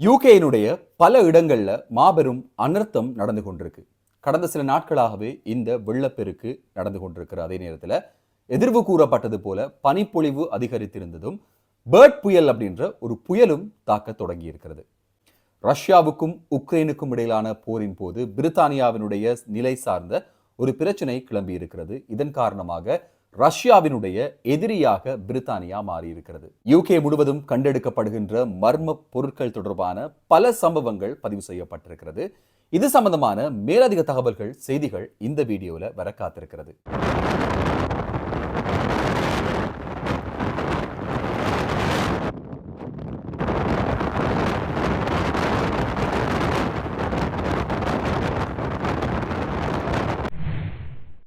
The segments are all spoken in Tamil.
யூகேயினுடைய பல இடங்கள்ல மாபெரும் அனர்த்தம் நடந்து கொண்டிருக்கு. கடந்த சில நாட்களாகவே இந்த வெள்ளப்பெருக்கு நடந்து கொண்டிருக்கிற அதே நேரத்தில் எதிர்வு கூறப்பட்டது போல பனிப்பொழிவு அதிகரித்திருந்ததும் பேர்ட் புயல் அப்படின்ற ஒரு புயலும் தாக்க தொடங்கி இருக்கிறது ரஷ்யாவுக்கும் உக்ரைனுக்கும் இடையிலான போரின் போது பிரித்தானியாவினுடைய நிலை சார்ந்த ஒரு பிரச்சனை கிளம்பி இருக்கிறது இதன் காரணமாக ரஷ்யாவினுடைய எதிரியாக பிரித்தானியா மாறியிருக்கிறது. யூகே முழுவதும் கண்டெடுக்கப்படுகின்ற மர்ம பொருட்கள் தொடர்பான பல சம்பவங்கள் பதிவு செய்யப்பட்டிருக்கிறது. இது சம்பந்தமான மேலதிக தகவல்கள் செய்திகள் இந்த வீடியோவில் வர காத்திருக்கிறது.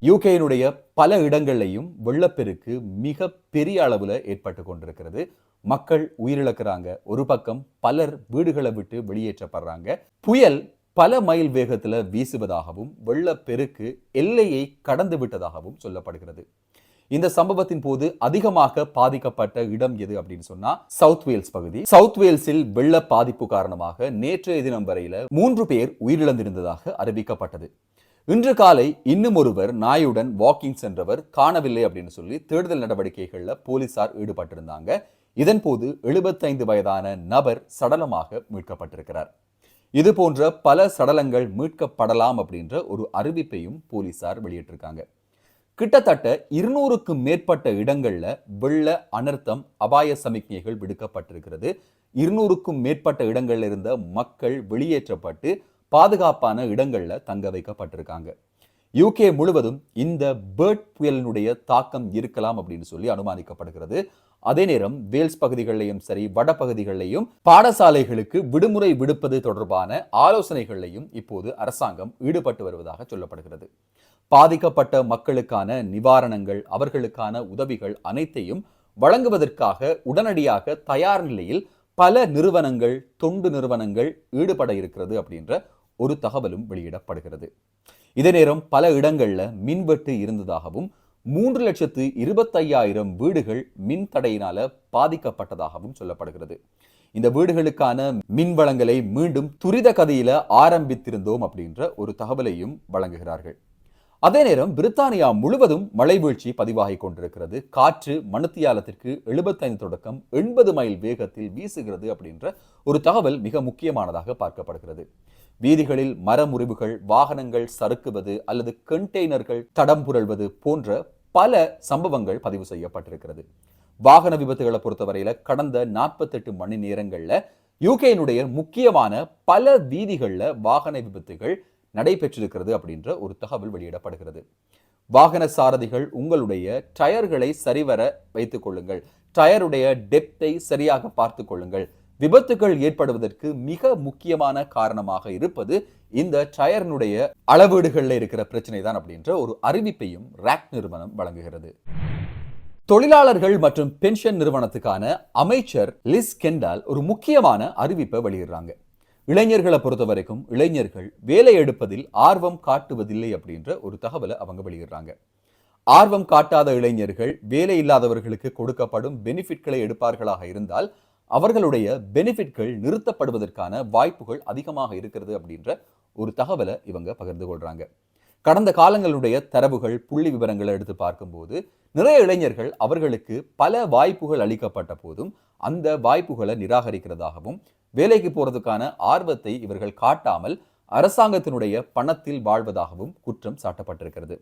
யூகேயினுடைய பல இடங்கள்லையும் வெள்ளப்பெருக்கு மிக பெரிய அளவில் ஏற்பட்டு கொண்டிருக்கிறது. மக்கள் உயிரிழக்கிறாங்க. ஒரு பக்கம் பலர் வீடுகளை விட்டு வெளியேற்றப்படுறாங்க. புயல் பல மைல் வேகத்தில் வீசுவதாகவும் வெள்ளப்பெருக்கு எல்லையை கடந்து விட்டதாகவும் சொல்லப்படுகிறது. இந்த சம்பவத்தின் போது அதிகமாக பாதிக்கப்பட்ட இடம் எது அப்படின்னு சொன்னா சவுத் வேல்ஸ் பகுதி. சவுத் வேல்ஸில் வெள்ள பாதிப்பு காரணமாக நேற்றைய தினம் வரையில மூன்று பேர் உயிரிழந்திருந்ததாக அறிவிக்கப்பட்டது. இன்று காலை இன்னும் ஒருவர் நாயுடன் வாக்கிங் சென்றவர் காணவில்லை அப்படின்னு சொல்லி தேடுதல் நடவடிக்கைகள்ல போலீசார் ஈடுபட்டிருந்தாங்க. இதன் போது எழுபத்தைந்து வயதான நபர் சடலமாக மீட்கப்பட்டிருக்கிறார். இது போன்ற பல சடலங்கள் மீட்கப்படலாம் அப்படின்ற ஒரு அறிவிப்பையும் போலீசார் வெளியிட்டிருக்காங்க. கிட்டத்தட்ட இருநூறுக்கும் மேற்பட்ட இடங்கள்ல வெள்ள அனர்த்தம் அபாய சமிக்ஞைகள் விடுக்கப்பட்டிருக்கிறது. இருநூறுக்கும் மேற்பட்ட இடங்கள்ல இருந்த மக்கள் வெளியேற்றப்பட்டு பாதுகாப்பான இடங்கள்ல தங்க வைக்கப்பட்டிருக்காங்க. யூகே முழுவதும் இந்த பேர்ட் புயலினுடைய தாக்கம் இருக்கலாம் அப்படின்னு சொல்லி அனுமானிக்கப்படுகிறது. அதே நேரம் வேல்ஸ் பகுதிகளிலையும் சரி வட பகுதிகளிலையும் பாடசாலைகளுக்கு விடுமுறை விடுப்பது தொடர்பான ஆலோசனைகளிலையும் இப்போது அரசாங்கம் ஈடுபட்டு வருவதாக சொல்லப்படுகிறது. பாதிக்கப்பட்ட மக்களுக்கான நிவாரணங்கள் அவர்களுக்கான உதவிகள் அனைத்தையும் வழங்குவதற்காக உடனடியாக தயார் நிலையில் பல நிறுவனங்கள் தொண்டு நிறுவனங்கள் ஈடுபட இருக்கிறது அப்படின்ற ஒரு தகவலும் வெளியிடப்படுகிறது. இதே நேரம் பல இடங்களில் மின்வெட்டு இருந்ததாகவும் மூன்று லட்சத்து இருபத்தையாயிரம் வீடுகள் மின் தடையினால பாதிக்கப்பட்டதாகவும் சொல்லப்படுகிறது. இந்த வீடுகளுக்கான மின் வளங்களை மீண்டும் துரித கதையில ஆரம்பித்திருந்தோம் அப்படின்ற ஒரு தகவலையும் வழங்குகிறார்கள். அதே நேரம் பிரித்தானியா முழுவதும் மழை வீழ்ச்சி பதிவாகி கொண்டிருக்கிறது. காற்று மணத்தியாலத்திற்கு எழுபத்தைந்து தொடக்கம் எண்பது மைல் வேகத்தில் வீசுகிறது அப்படின்ற ஒரு தகவல் மிக முக்கியமானதாக பார்க்கப்படுகிறது. வீதிகளில் மரமுறிவுகள் வாகனங்கள் சறுக்குவது அல்லது கண்டெய்னர்கள் தடம் புரள்வது போன்ற பல சம்பவங்கள் பதிவு செய்யப்பட்டிருக்கிறது. வாகன விபத்துகளை பொறுத்தவரையில் கடந்த நாற்பத்தெட்டு மணி நேரங்களில் யூகேனுடைய முக்கியமான பல வீதிகளில் வாகன விபத்துகள் நடைபெற்றிருக்கிறது அப்படின்ற ஒரு தகவல் வெளியிடப்படுகிறது. வாகன சாரதிகள் உங்களுடைய டயர்களை சரிவர வைத்துக் கொள்ளுங்கள். டயருடைய டெப்த்தை சரியாக பார்த்து கொள்ளுங்கள். விபத்துகள் ஏற்படுவதற்கு மிக முக்கியமான காரணமாக இருப்பது இந்த டயர்னுடைய அளவீடுகளில் இருக்கிற பிரச்சனை தான் அப்படின்ற ஒரு அறிவிப்பையும் ராக் நிறுவனம் வழங்குகிறது. தொழிலாளர்கள் மற்றும் பென்ஷன் நிறுவனத்துக்கான அமைச்சர் லிஸ் கெண்டால் ஒரு முக்கியமான அறிவிப்பை வெளியிடுறாங்க. இளைஞர்களை பொறுத்த வரைக்கும் இளைஞர்கள் வேலை எடுப்பதில் ஆர்வம் காட்டுவதில்லை அப்படின்ற ஒரு தகவலை அவங்க வெளியிடுறாங்க. ஆர்வம் காட்டாத இளைஞர்கள் வேலை இல்லாதவர்களுக்கு கொடுக்கப்படும் பெனிஃபிட்களை எடுப்பார்களாக இருந்தால் அவர்களுடைய பெனிஃபிட்கள் நிறுத்தப்படுவதற்கான வாய்ப்புகள் அதிகமாக இருக்கிறது அப்படின்ற ஒரு தகவலை இவங்க பகிர்ந்து கொள்றாங்க. கடந்த காலங்களுடைய தரவுகள் புள்ளி விவரங்களை எடுத்து பார்க்கும்போது நிறைய இளைஞர்கள் அவர்களுக்கு பல வாய்ப்புகள் அளிக்கப்பட்ட போதும் அந்த வாய்ப்புகளை நிராகரிக்கிறதாகவும் வேலைக்கு போறதுக்கான ஆர்வத்தை இவர்கள் காட்டாமல் அரசாங்கத்தினுடைய பணத்தில் வாழ்வதாகவும் குற்றம் சாட்டப்பட்டிருக்கிறது.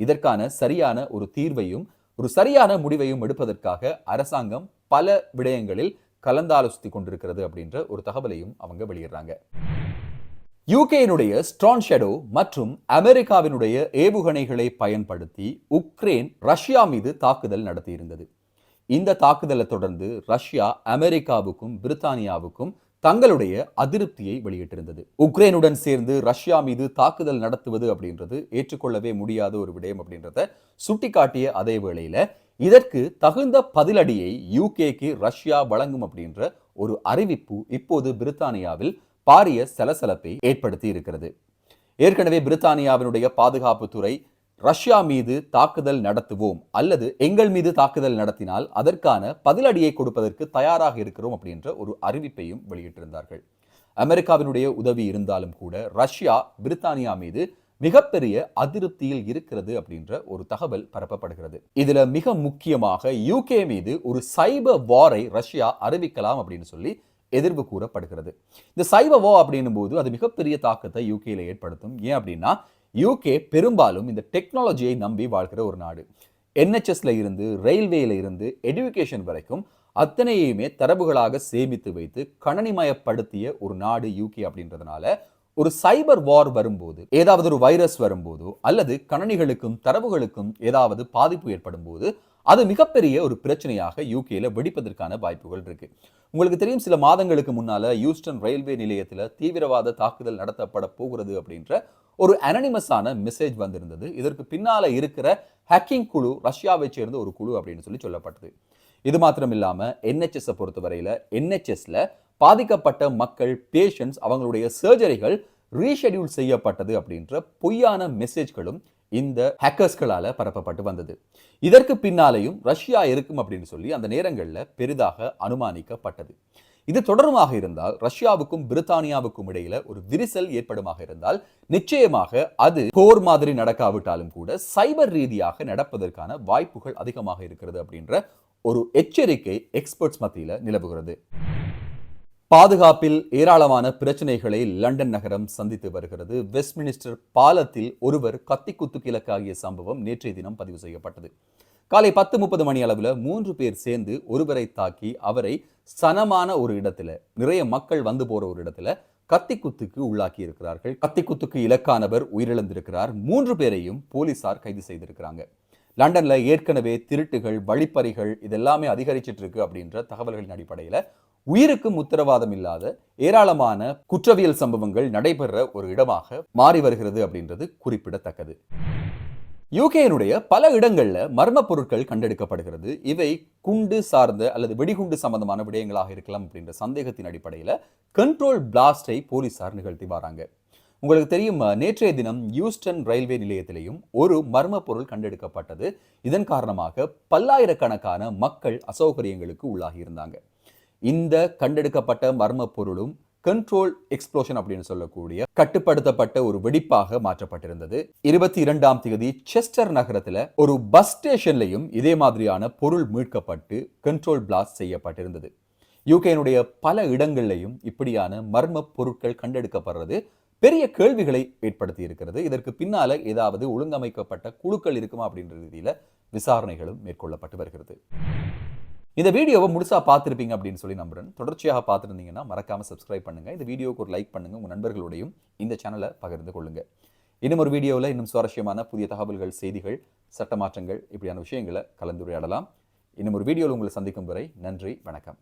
இதற்கான சரியான ஒரு தீர்வையும் ஒரு சரியான முடிவையும் எடுப்பதற்காக அரசாங்கம் பல விடயங்களில் கலந்தாலோசித்துக் கொண்டிருக்கிறது அப்படின்ற ஒரு தகவலையும் அவங்க வெளியிடுறாங்க. யூகேயினுடைய ஸ்ட்ரான் ஷெடோ மற்றும் அமெரிக்காவினுடைய ஏவுகணைகளை பயன்படுத்தி உக்ரைன் ரஷ்யா மீது தாக்குதல் நடத்தியிருந்தது. இந்த தாக்குதலை தொடர்ந்து ரஷ்யா அமெரிக்காவுக்கும் பிரித்தானியாவுக்கும் தங்களுடைய அதிருப்தியை வெளியிட்டிருந்தது. உக்ரைனுடன் சேர்ந்து ரஷ்யா மீது தாக்குதல் நடத்துவது அப்படின்றது ஏற்றுக்கொள்ளவே முடியாத ஒரு விடயம் அப்படின்றத சுட்டிக்காட்டிய அதே வேளையில இதற்கு தகுந்த பதிலடியை யூகேக்கு ரஷ்யா வழங்கும் அப்படின்ற ஒரு அறிவிப்பு இப்போது பிரித்தானியாவில் பாரிய சலசலப்பை ஏற்படுத்தி இருக்கிறது ஏற்கனவே பிரித்தானியாவினுடைய பாதுகாப்புத்துறை ரஷ்யா மீது தாக்குதல் நடத்துவோம் அல்லது எங்கள் மீது தாக்குதல் நடத்தினால் அதற்கான பதிலடியை கொடுப்பதற்கு தயாராக இருக்கிறோம் அப்படின்ற ஒரு அறிவிப்பையும் வெளியிட்டிருந்தார்கள். அமெரிக்காவினுடைய உதவி இருந்தாலும் கூட ரஷ்யா பிரித்தானியா மீது மிகப்பெரிய அதிருப்தியில் இருக்கிறது அப்படின்ற ஒரு தகவல் பரப்பப்படுகிறது. இதுல மிக முக்கியமாக யூகே மீது ஒரு சைபர் வாரை ரஷ்யா அறிவிக்கலாம் அப்படின்னு சொல்லி எதிர்வு கூறப்படுகிறது. இந்த சைவ வோ அப்படின்னும் போது அது மிகப்பெரிய தாக்கத்தை யூகேல ஏற்படுத்தும். ஏன் அப்படின்னா யூகே பெரும்பாலும் இந்த டெக்னாலஜியை நம்பி வாழ்கிற ஒரு நாடு. என்ஹெச்எஸ்ல இருந்து ரயில்வேல இருந்து எடுகேஷன் வரைக்கும் அத்தனையுமே தரவுகளாக சேமித்து வைத்து கணனிமயப்படுத்திய ஒரு நாடு யூகே அப்படின்றதுனால ஒரு சைபர் வார் வரும்போது ஏதாவது ஒரு வைரஸ் வரும்போதோ அல்லது கணனிகளுக்கும் தரவுகளுக்கும் ஏதாவது பாதிப்பு ஏற்படும் போது அது மிகப்பெரிய ஒரு பிரச்சனையாக யூகேல வெடிப்பதற்கான வாய்ப்புகள் இருக்கு. உங்களுக்கு தெரியும் சில மாதங்களுக்கு முன்னால யூஸ்டன் ரயில்வே நிலையத்தில் தீவிரவாத தாக்குதல் நடத்தப்பட போகிறது அப்படின்ற ஒரு அனனிமஸான மெசேஜ் வந்திருந்தது. இதற்கு பின்னால இருக்கிற ஹேக்கிங் குழு ரஷ்யாவை சேர்ந்த ஒரு குழு அப்படின்னு சொல்லி சொல்லப்பட்டது. இது மாத்திரம் இல்லாமல் என்ஹெச்எஸ் பொறுத்தவரையில் என்ஹெச்எஸ்ல பாதிக்கப்பட்ட மக்கள் பேஷண்ட்ஸ் அவங்களுடைய சர்ஜரிகள் ரீஷெடியூல் செய்யப்பட்டது அப்படின்ற பொய்யான மெசேஜ்களும் இந்த ஹேக்கர்ஸ்களால பரப்பப்பட்டு வந்தது. இதற்கு பின்னாலேயும் ரஷ்யா இருக்கும் அப்படின்னு சொல்லி அந்த நேரங்களில் பெரிதாக அனுமானிக்கப்பட்டது. இது தொடருமாக இருந்தால் ரஷ்யாவுக்கும் பிரித்தானியாவுக்கும் இடையில ஒரு விரிசல் ஏற்படுமாக இருந்தால் நிச்சயமாக அது போர் மாதிரி நடக்காவிட்டாலும் கூட சைபர் ரீதியாக நடப்பதற்கான வாய்ப்புகள் அதிகமாக இருக்கிறது அப்படின்ற ஒரு எச்சரிக்கை எக்ஸ்பர்ட்ஸ் மத்தியில் நிலவுகிறது. பாதுகாப்பில் ஏராளமான பிரச்சனைகளை லண்டன் நகரம் சந்தித்து வருகிறது. வெஸ்ட்மினிஸ்டர் பாலத்தில் ஒருவர் கத்தி குத்து கிழக்காகிய சம்பவம் நேற்றைய தினம் பதிவு செய்யப்பட்டது. காலை பத்து முப்பது மணி அளவில் மூன்று பேர் சேர்ந்து ஒருவரை தாக்கி அவரை சனமான ஒரு இடத்துல நிறைய மக்கள் வந்து போற ஒரு இடத்துல கத்தி குத்துக்கு உள்ளாக்கி இருக்கிறார்கள். கத்தி குத்துக்கு இலக்கானவர் உயிரிழந்திருக்கிறார். மூன்று பேரையும் போலீசார் கைது செய்திருக்கிறாங்க. லண்டன்ல ஏற்கனவே திருட்டுகள் வழிப்பறிகள் இதெல்லாமே அதிகரிச்சிட்டு இருக்கு அப்படின்ற தகவல்களின் அடிப்படையில் உயிருக்கும் உத்தரவாதம் இல்லாத ஏராளமான குற்றவியல் சம்பவங்கள் நடைபெற ஒரு இடமாக மாறி வருகிறது அப்படின்றது குறிப்பிடத்தக்கது. யூகேனுடைய பல இடங்களில் மர்ம பொருட்கள் கண்டெடுக்கப்படுகிறது. இவை குண்டு சார்ந்த அல்லது வெடிகுண்டு சம்பந்தமான விடயங்களாக இருக்கலாம் அப்படின்ற சந்தேகத்தின் அடிப்படையில் கண்ட்ரோல் பிளாஸ்டை போலீசார் நிகழ்த்தி வராங்க. உங்களுக்கு தெரியும்? நேற்றைய தினம் யூஸ்டன் ரயில்வே நிலையத்திலேயும் ஒரு மர்ம பொருள் கண்டெடுக்கப்பட்டது. இதன் காரணமாக பல்லாயிரக்கணக்கான மக்கள் அசௌகரியங்களுக்கு உள்ளாகி இருந்தாங்க. இந்த கண்டெடுக்கப்பட்ட மர்ம பொருளும் கண்ட்ரோல் எக்ஸ்ப்ளோஷன் அப்படின்னு சொல்லக்கூடிய கட்டுப்படுத்தப்பட்ட ஒரு வெடிப்பாக மாற்றப்பட்டிருந்தது. இருபத்தி இரண்டாம் தேதி செஸ்டர் நகரத்துல ஒரு பஸ் ஸ்டேஷன்லையும் இதே மாதிரியான பொருள் மீட்கப்பட்டு கண்ட்ரோல் பிளாஸ்ட் செய்யப்பட்டிருந்தது. யூகேனுடைய பல இடங்கள்லையும் இப்படியான மர்ம பொருட்கள் கண்டெடுக்கப்படுறது பெரிய கேள்விகளை ஏற்படுத்தி இருக்கிறது. இதற்கு பின்னால ஏதாவது ஒழுங்கமைக்கப்பட்ட குழுக்கள் இருக்குமா அப்படின்ற ரீதியில விசாரணைகளும் மேற்கொள்ளப்பட்டு வருகிறது. இந்த வீடியோவை முழுசாக பார்த்துருப்பீங்க அப்படின்னு சொல்லி நம்புகிறேன் தொடர்ச்சியாக பார்த்துருந்தீங்கன்னா மறக்காமல் சப்ஸ்கிரைப் பண்ணுங்கள் இந்த வீடியோவுக்கு ஒரு லைக் பண்ணுங்க. உங்கள் நண்பர்களோடையும் இந்த சேனலை பகிர்ந்து கொள்ளுங்கள் இன்னும் ஒரு வீடியோவில் இன்னும் சுவாரஸ்யமான புதிய தகவல்கள் செய்திகள் சட்ட மாற்றங்கள் இப்படியான விஷயங்களை கலந்துரையாடலாம். இன்னும் ஒரு வீடியோவில் உங்களை சந்திக்கும் வரை நன்றி வணக்கம்.